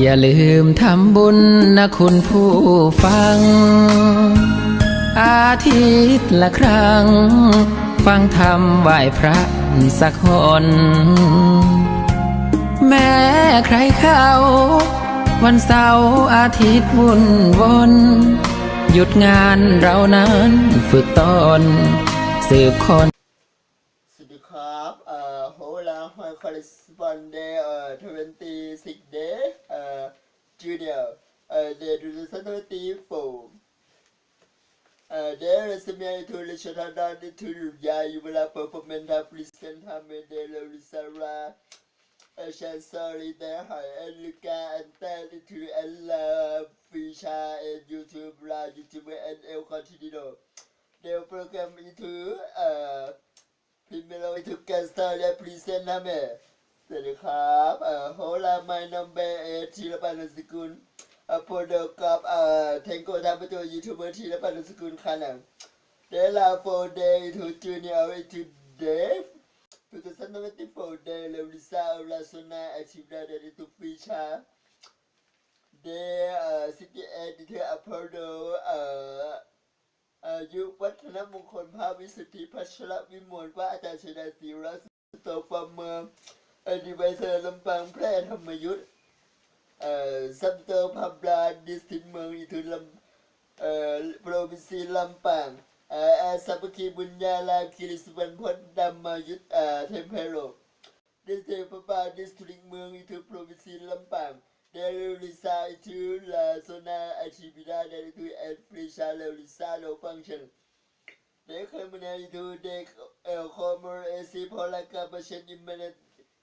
อย่าลืมทำบุญนะคุณผู้ฟัง อาทิตย์ละครั้ง ฟังธรรมไหว้พระสักคนแม้ใครเข้า วันเสาร์อาทิตย์วุ่นวน หยุดงานเรานั้นฝึกตนสืบคน สวัสดีครับ เอ่อโฮลาฮอยคอร์สปอนเดย์เอ่อ26 day เอ่อ junior เอ่อ day 2024เอ่อ day รัสเมียทูลิชทาดานทูยายูเวนต์ทำเมเดลลิซาราเอ่อชันซอรีเดย์ หอยเอลิกาอันเตลิทูเอลลาฟิชาเอ็นยูทูบลายูทูบเอ็นเอลคอนตินิโดเดลโปรแกรมอีทูเอ่อ Primero y tu casa le presentame. สวัสดีครับเอ่อโฮลาไมนัมเบเอทีละปันสกุลอ่อโปรดกับเอ่อเทงโกทำเป็นตัวยูทูบเบอร์ทีละปันสกุลขนาดเดลาโฟเดย์ทูจูเนียร์ทูเดฟทุกสันนิษฐานโฟเดย์เลวิซาลาโซนาอาชิบราเดตุฟิชาเดเอ่อซิตี้เอดิเทอร์อพอลโดเอ่ออายุวัฒนมงคลภาพวิสุทธิพัชรวิมลว่าอาจารย์ชนะศรีรัสโตฟาร์เมืองอ ดีไวเซอร์ลำปางแพร่ธรรมยุทธเอ่อซัมเตอร์พับลาดิสตินเมืองอิทุนลำเอ่อโปรวินซีลำปางเอ่ออาสัพคีบุญญาลาคิริสุวรรณพจน์ดำมายุทธเอ่อเทมเพโรดิสเตปปาดิสตริกเมืองอิทุโปรวินซีลำปางเดลิลิซาอิทุลาโซนาอาชิบิดาเดลิทุแอนฟริชาเลลิซาโลฟังชั่น They criminally do they uh, common AC Polaka Bashan Imminent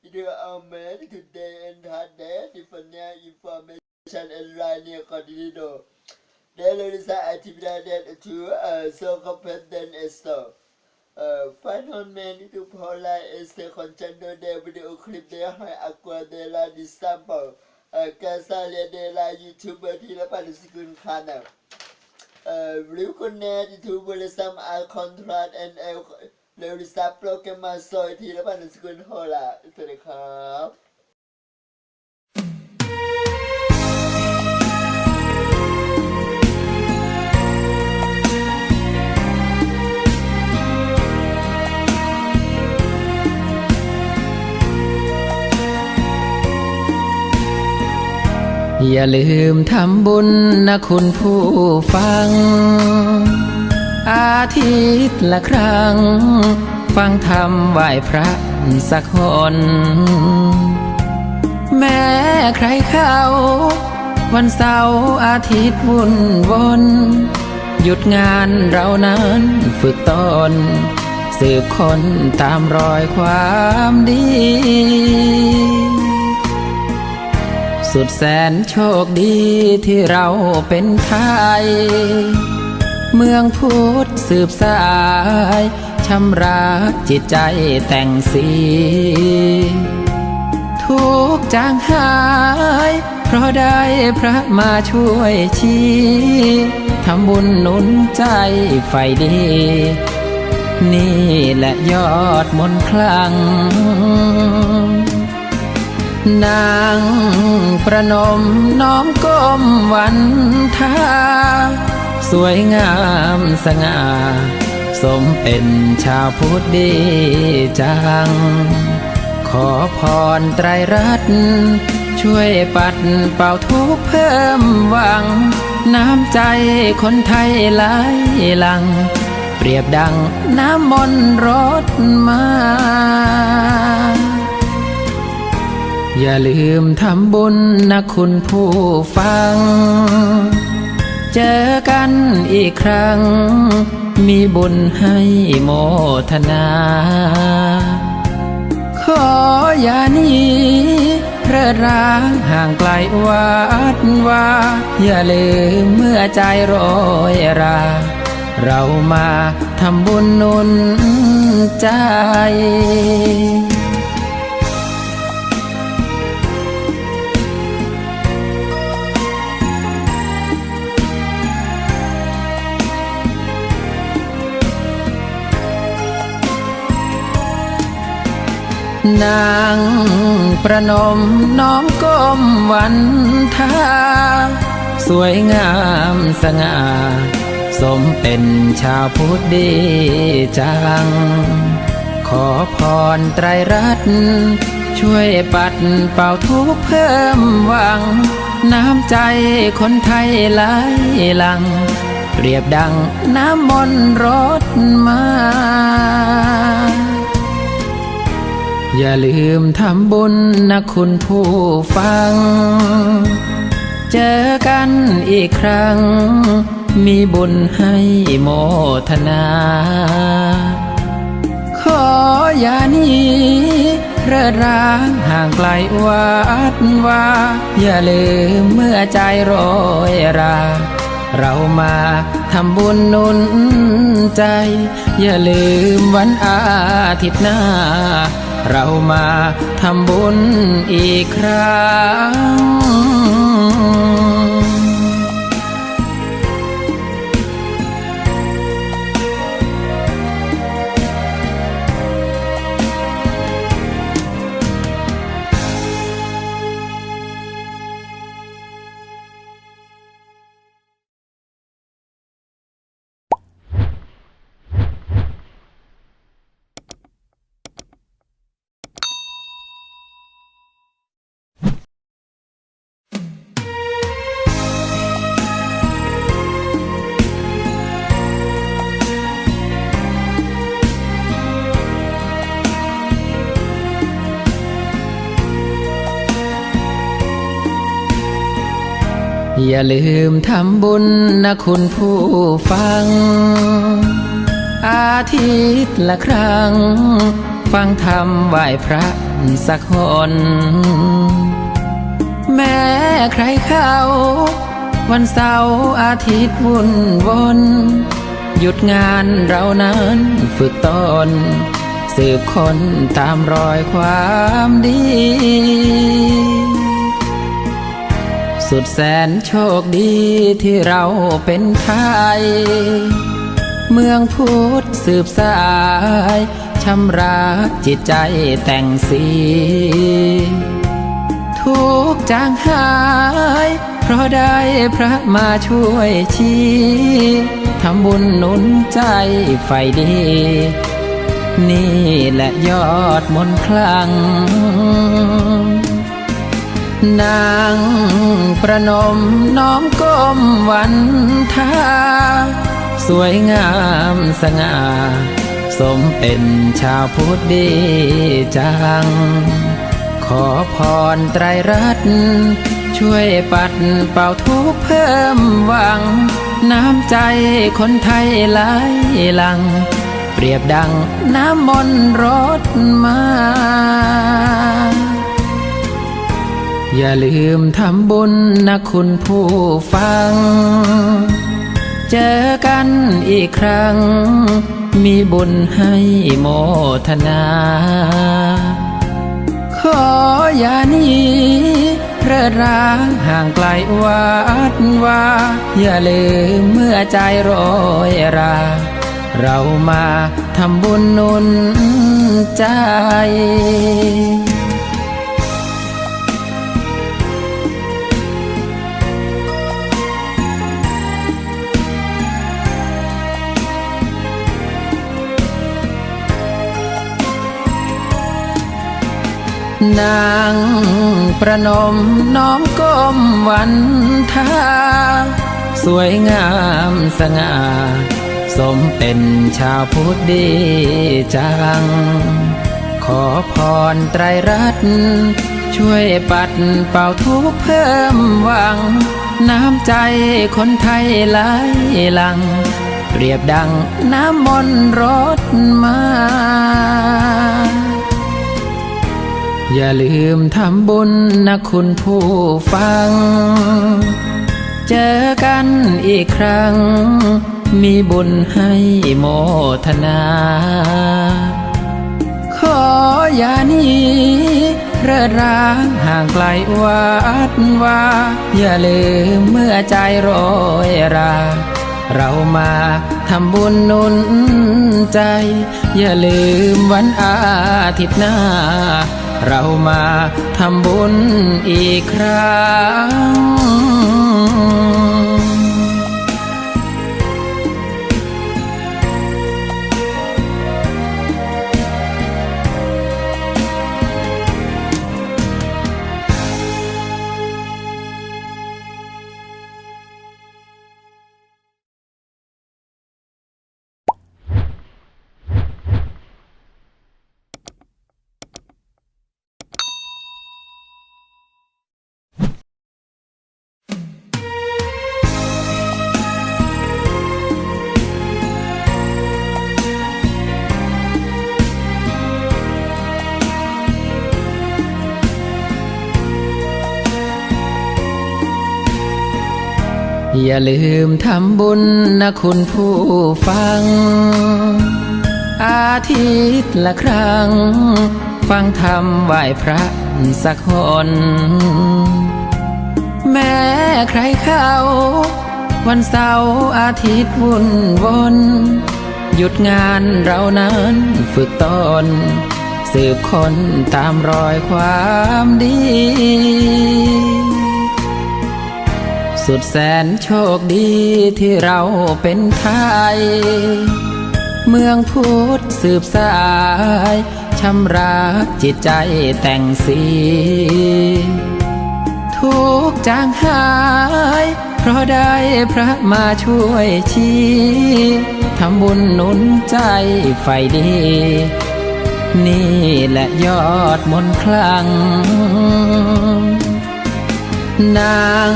either are made today and had their different information and line near Continido. There is an activity that to uh, so competent as so. Uh, final man to Paula is the contender there video clip there high aqua de la disciple. Uh, Casalia de la YouTuber Tila Palisukun Kana. uh, Ruconet to Willisam Al Contract and El Larissa Program มาซอยทีและพันสกุลโฮล่ะสวัสดีครับอย่าลืมทำบุญนะคุณผู้ฟัง อาทิตย์ละครั้ง ฟังธรรมไหว้พระสักคนแม้ใครเข้า วันเสาร์อาทิตย์วุ่นวนหยุดงานเรานั้นฝึกตน สืบคนตามรอยความดี สุดแสนโชคดีที่เราเป็นไทย เมืองพุทธสืบสายชำระจิตใจแต่งสี ทุกจางหาย เพราะได้พระมาช่วยชี้ทำบุญหนุนใจไฟดี นี่แหละยอดมนคลัง นางประนมน้อมก้มวันทา สวยงามสง่า สมเป็นชาวพุทธดีจัง ขอพรไตรรัตน์ช่วยปัดเป่าทุกเพิ่มหวัง น้ำใจคนไทยไหลหลัง เปรียบดังน้ำมนต์รดมา อย่าลืมทำบุญนะคุณผู้ฟัง เจอกันอีกครั้ง มีบุญให้โมทนา ขออย่าหนีเริดร้างห่างไกลวัดว่าอย่าลืมเมื่อใจโรยรา เรามาทำบุญนุนใจ นางประนมน้อมก้มวันทาสวยงามสง่า สมเป็นชาวพุทธดีจัง ขอพรไตรรัตน์ช่วยปัดเป่าทุกเพิ่มหวัง น้ำใจคนไทยไหลหลัง เปรียบดังน้ำมนต์รดมา อย่าลืมทำบุญนะคุณผู้ฟัง เจอกันอีกครั้ง มีบุญให้โมทนา ขออย่านี้เร่อร้างห่างไกลวัดว่า อย่าลืมเมื่อใจโรยรา เรามาทำบุญนุนใจ อย่าลืมวันอาทิตย์หน้า เรามาทำบุญอีกครั้ง อย่าลืมทำบุญนะคุณผู้ฟัง อาทิตย์ละครั้ง ฟังธรรมไหว้พระสักคนแม้ใครเข้า วันเสาร์อาทิตย์วุ่นวน หยุดงานเรานั้นฝึกตน สืบคนตามรอยความดี สุดแสนโชคดีที่เราเป็นไทย เมืองพุทธสืบสายชำระจิตใจแต่งสี ทุกจางหาย เพราะได้พระมาช่วยชี้ทำบุญหนุนใจไฟดี นี่แหละยอดมนคลัง นางประนมน้อมก้มวันทาสวยงามสง่า สมเป็นชาวพุทธดีจัง ขอพรไตรรัตน์ช่วยปัดเป่าทุกเพิ่มหวัง น้ำใจคนไทยไหลหลัง เปรียบดังน้ำมนต์รดมา อย่าลืมทำบุญนะคุณผู้ฟัง เจอกันอีกครั้ง มีบุญให้โมทนา ขออย่านี้เร่อร้างห่างไกลวัดว่าอย่าลืมเมื่อใจโรยรา เรามาทำบุญนุนใจ นางประนมน้อมก้มวันทาสวยงามสง่า สมเป็นชาวพุทธดีจัง ขอพรไตรรัตน์ช่วยปัดเป่าทุกเพิ่มหวัง น้ำใจคนไทยไหลหลัง เปรียบดังน้ำมนต์รดมา อย่าลืมทำบุญนะคุณผู้ฟัง เจอกันอีกครั้ง มีบุญให้โมทนา ขออย่านี้เร่อร้างห่างไกลวัดว่า อย่าลืมเมื่อใจโรยรา เรามาทำบุญนุนใจ อย่าลืมวันอาทิตย์หน้า เรามาทำบุญอีกครั้ง อย่าลืมทำบุญนะคุณผู้ฟัง อาทิตย์ละครั้ง ฟังธรรมไหว้พระสักคนแม้ใครเข้า วันเสาร์อาทิตย์วุ่นวน หยุดงานเรานั้นฝึกตน สืบคนตามรอยความดี สุดแสนโชคดีที่เราเป็นไทย เมืองพุทธสืบสายชำระจิตใจแต่งสี ทุกจางหาย เพราะได้พระมาช่วยชี้ทำบุญหนุนใจไฟดี นี่แหละยอดมนคลัง นาง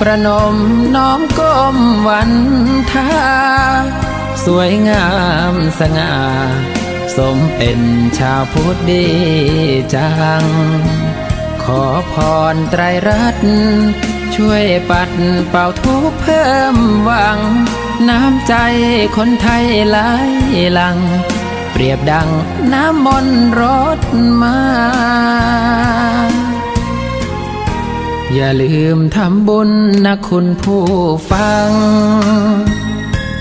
ประนมน้อมก้มวันทาสวยงามสง่า สมเป็นชาวพุทธดีจัง ขอพรไตรรัตน์ช่วยปัดเป่าทุกเพิ่มหวัง น้ำใจคนไทยไหลหลัง เปรียบดังน้ำมนต์รดมา อย่าลืมทำบุญนะคุณผู้ฟัง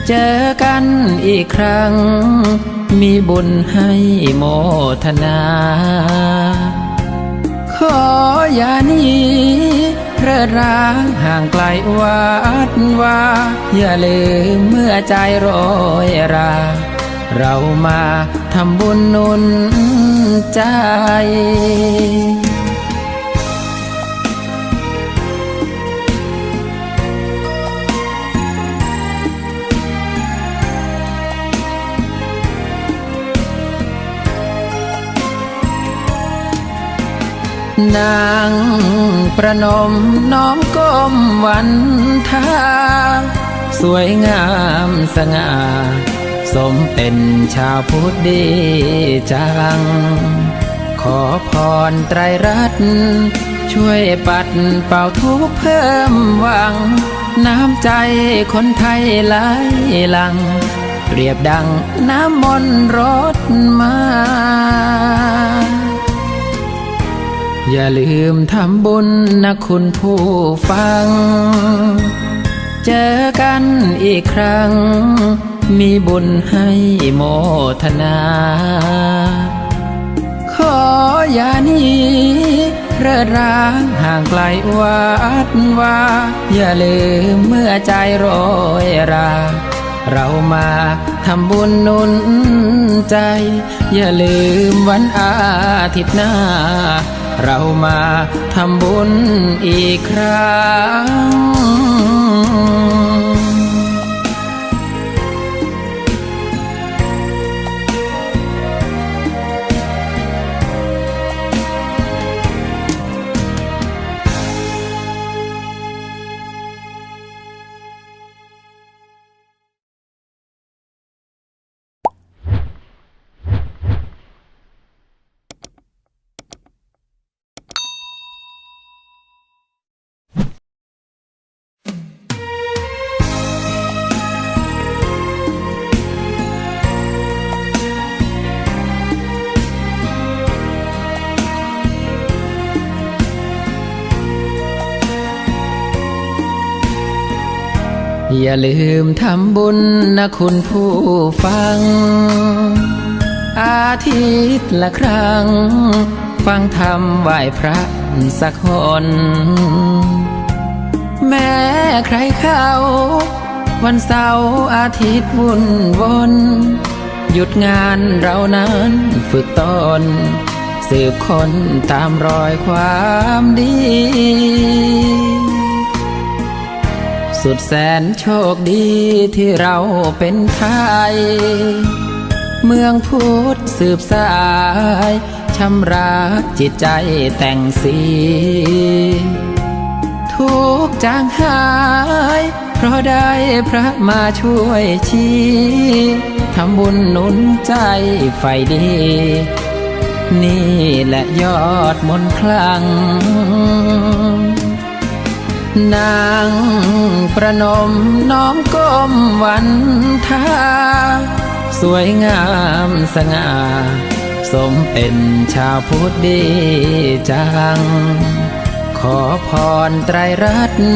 เจอกันอีกครั้ง มีบุญให้โมทนา ขออย่านีเรอร้างห่างไกลวัดว่า อย่าลืมเมื่อใจโรยรา เรามาทำบุญนุนใจ นางประนมน้อมก้มวันทาสวยงามสง่า สมเป็นชาวพุทธดีจัง ขอพรไตรรัตน์ช่วยปัดเป่าทุกเพิ่มหวัง น้ำใจคนไทยไหลหลัง เปรียบดังน้ำมนต์รดมา อย่าลืมทำบุญนะคุณผู้ฟัง เจอกันอีกครั้ง มีบุญให้โมทนา ขออย่านีเรอร้างห่างไกลวัดว่า อย่าลืมเมื่อใจโรยรา เรามาทำบุญนุนใจ อย่าลืมวันอาทิตย์หน้า เรามาทำบุญอีกครั้ง อย่าลืมทำบุญนะคุณผู้ฟัง อาทิตย์ละครั้ง ฟังธรรมไหว้พระสักคนแม้ใครเข้า วันเสาร์อาทิตย์วุ่นวนหยุดงานเรานั้นฝึกตน สืบคนตามรอยความดี สุดแสนโชคดีที่เราเป็นไทย เมืองพุทธสืบสายชำระจิตใจแต่งสี ทุกจางหาย เพราะได้พระมาช่วยชี้ทำบุญหนุนใจไฟดี นี่แหละยอดมนคลัง นางประนมน้อมก้มวันทาสวยงามสง่า สมเป็นชาวพุทธดีจัง ขอพรไตรรัตน์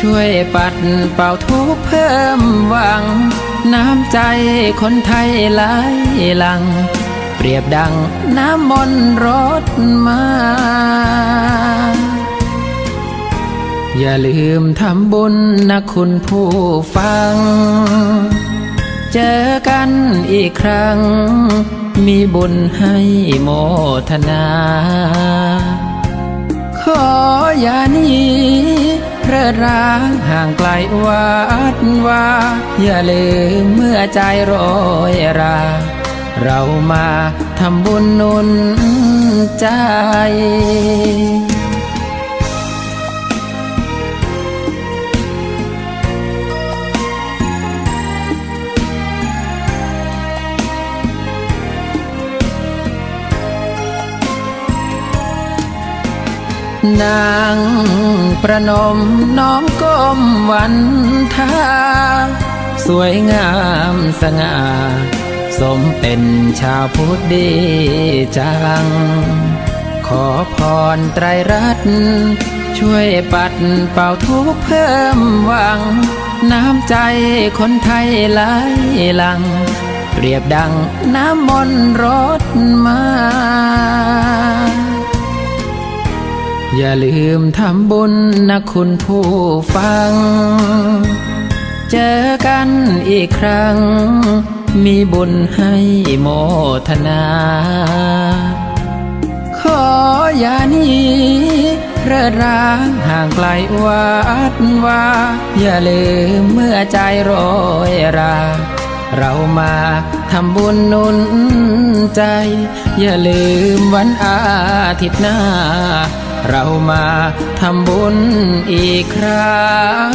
ช่วยปัดเป่าทุกเพิ่มหวัง น้ำใจคนไทยไหลหลัง เปรียบดังน้ำมนต์รดมา อย่าลืมทำบุญนะคุณผู้ฟัง เจอกันอีกครั้ง มีบุญให้โมทนา ขออย่านีเร่อร้างห่างไกลวัดว่าอย่าลืมเมื่อใจโรยรา เรามาทำบุญนุนใจ นางประนมน้อมก้มวันทาสวยงามสง่า สมเป็นชาวพุทธดีจัง ขอพรไตรรัตน์ช่วยปัดเป่าทุกเพิ่มหวัง น้ำใจคนไทยไหลหลัง เปรียบดังน้ำมนต์รดมา อย่าลืมทำบุญนะคุณผู้ฟัง เจอกันอีกครั้ง มีบุญให้โมทนา ขออย่านีเร่อร้างห่างไกลวัดว่า อย่าลืมเมื่อใจโรยรา เรามาทำบุญนุนใจ อย่าลืมวันอาทิตย์หน้า เรามาทำบุญอีกครั้ง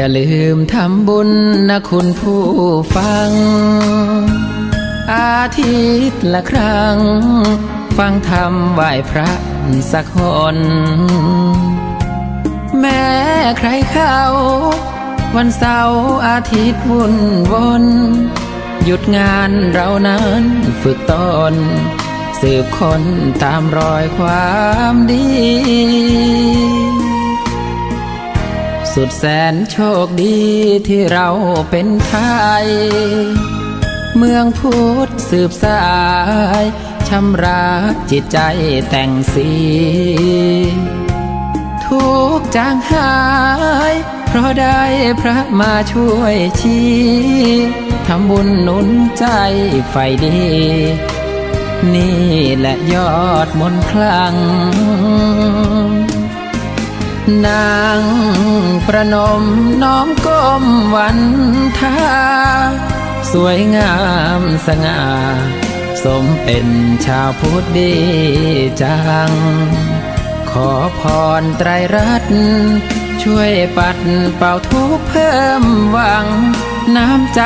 อย่าลืมทำบุญนะคุณผู้ฟัง อาทิตย์ละครั้ง ฟังธรรมไหว้พระสักคนแม้ใครเข้า วันเสาร์อาทิตย์วุ่นวน หยุดงานเรานั้นฝึกตน สืบคนตามรอยความดี สุดแสนโชคดีที่เราเป็นไทย เมืองพุทธสืบสายชำระจิตใจแต่งสี ทุกจางหาย เพราะได้พระมาช่วยชี้ทำบุญหนุนใจไฟดี นี่แหละยอดมนคลัง นางประนมน้อมก้มวันทาสวยงามสง่า สมเป็นชาวพุทธดีจัง ขอพรไตรรัตน์ช่วยปัดเป่าทุกเพิ่มหวัง น้ำใจ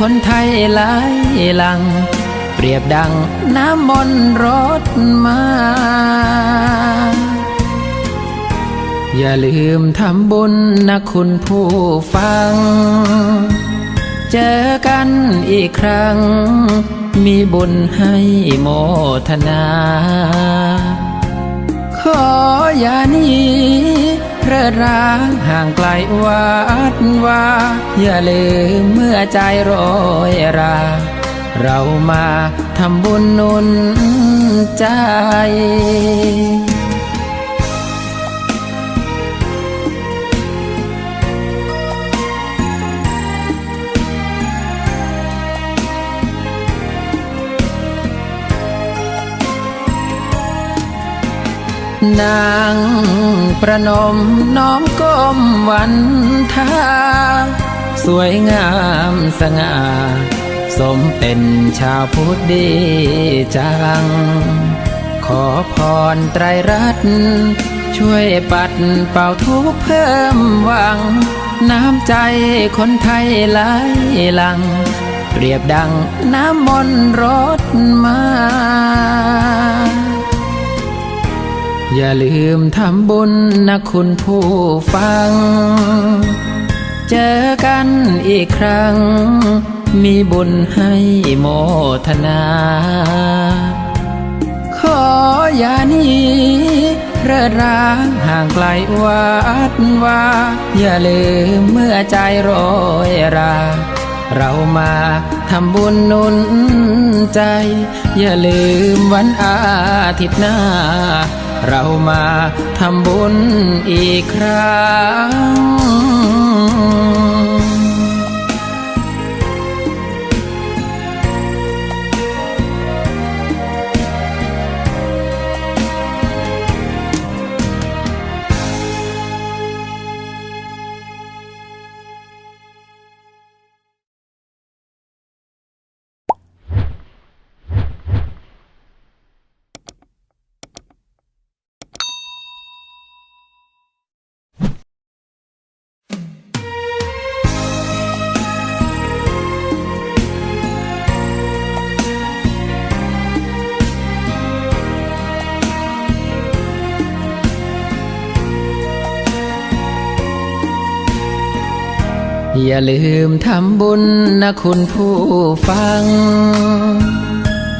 คนไทยไหลหลัง เปรียบดังน้ำมนต์รดมา อย่าลืมทำบุญนะคุณผู้ฟัง เจอกันอีกครั้ง มีบุญให้โมทนา ขออย่านีเพลิดร้างห่างไกลวัดว่าอย่าลืมเมื่อใจโรยรา เรามาทำบุญนุนใจ นางประนมน้อมก้มวันทาสวยงามสง่า สมเป็นชาวพุทธดีจัง ขอพรไตรรัตน์ช่วยปัดเป่าทุกเพิ่มหวัง น้ำใจคนไทยไหลหลัง เปรียบดังน้ำมนต์รดมา อย่าลืมทำบุญนะคุณผู้ฟัง เจอกันอีกครั้ง มีบุญให้โมทนา ขออย่านีเพลิดร้างห่างไกลวัดว่า อย่าลืมเมื่อใจโรยรา เรามาทำบุญนุนใจ อย่าลืมวันอาทิตย์หน้า เรามาทำบุญอีกครั้ง อย่าลืมทำบุญนะคุณผู้ฟัง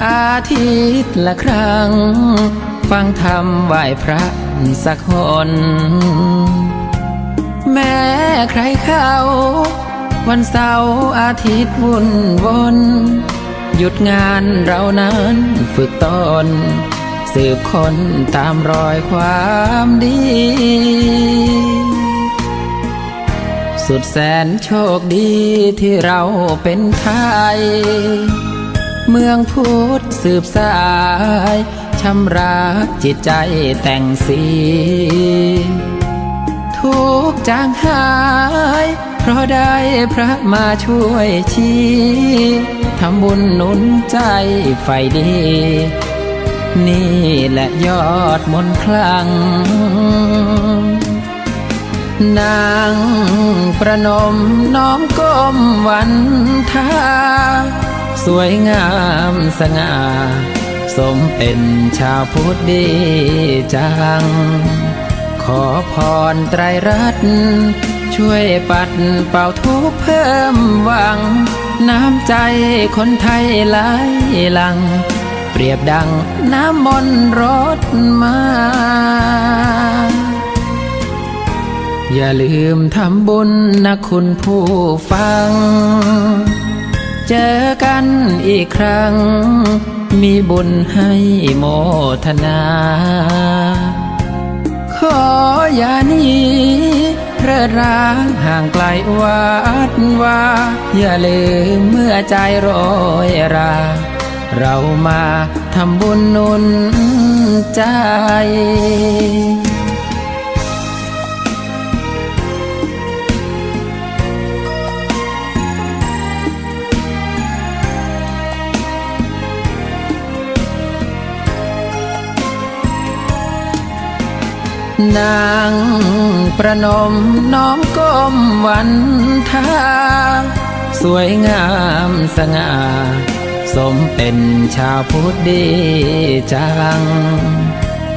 อาทิตย์ละครั้ง ฟังธรรมไหว้พระสักหนแม้ใครเข้า วันเสาร์อาทิตย์วุ่นวน หยุดงานเรานั้นฝึกตน สืบคนตามรอยความดี สุดแสนโชคดีที่เราเป็นไทย เมืองพุทธสืบสายชำระจิตใจแต่งสี ทุกจางหาย เพราะได้พระมาช่วยชี้ทำบุญหนุนใจไฟดี นี่แหละยอดมนต์คลัง นางประนมน้อมก้มวันทาสวยงามสง่า สมเป็นชาวพุทธดีจัง ขอพรไตรรัตน์ช่วยปัดเป่าทุกเพิ่มหวัง น้ำใจคนไทยไหลหลัง เปรียบดังน้ำมนต์รดมา อย่าลืมทำบุญนะคุณผู้ฟัง เจอกันอีกครั้ง มีบุญให้โมทนา ขออย่านีเพลิดร้างห่างไกลวัดว่า อย่าลืมเมื่อใจโรยรา เรามาทำบุญนุนใจ นางประนมน้อมก้มวันทาสวยงามสง่า สมเป็นชาวพุทธดีจัง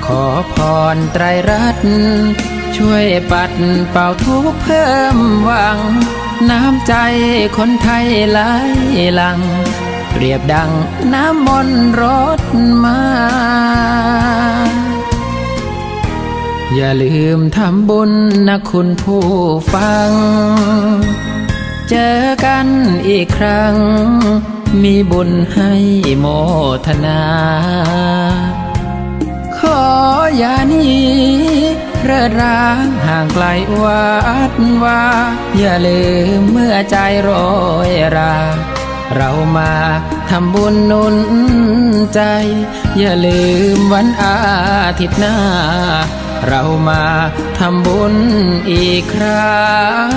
ขอพรไตรรัตน์ช่วยปัดเป่าทุกเพิ่มหวัง น้ำใจคนไทยไหลหลัง เปรียบดังน้ำมนต์รดมา อย่าลืมทำบุญนะคุณผู้ฟัง เจอกันอีกครั้ง มีบุญให้โมทนา ขออย่านีเร่อร้างห่างไกลวัดว่า อย่าลืมเมื่อใจโรยรา เรามาทำบุญนุนใจ อย่าลืมวันอาทิตย์หน้า เรามาทำบุญอีกครั้ง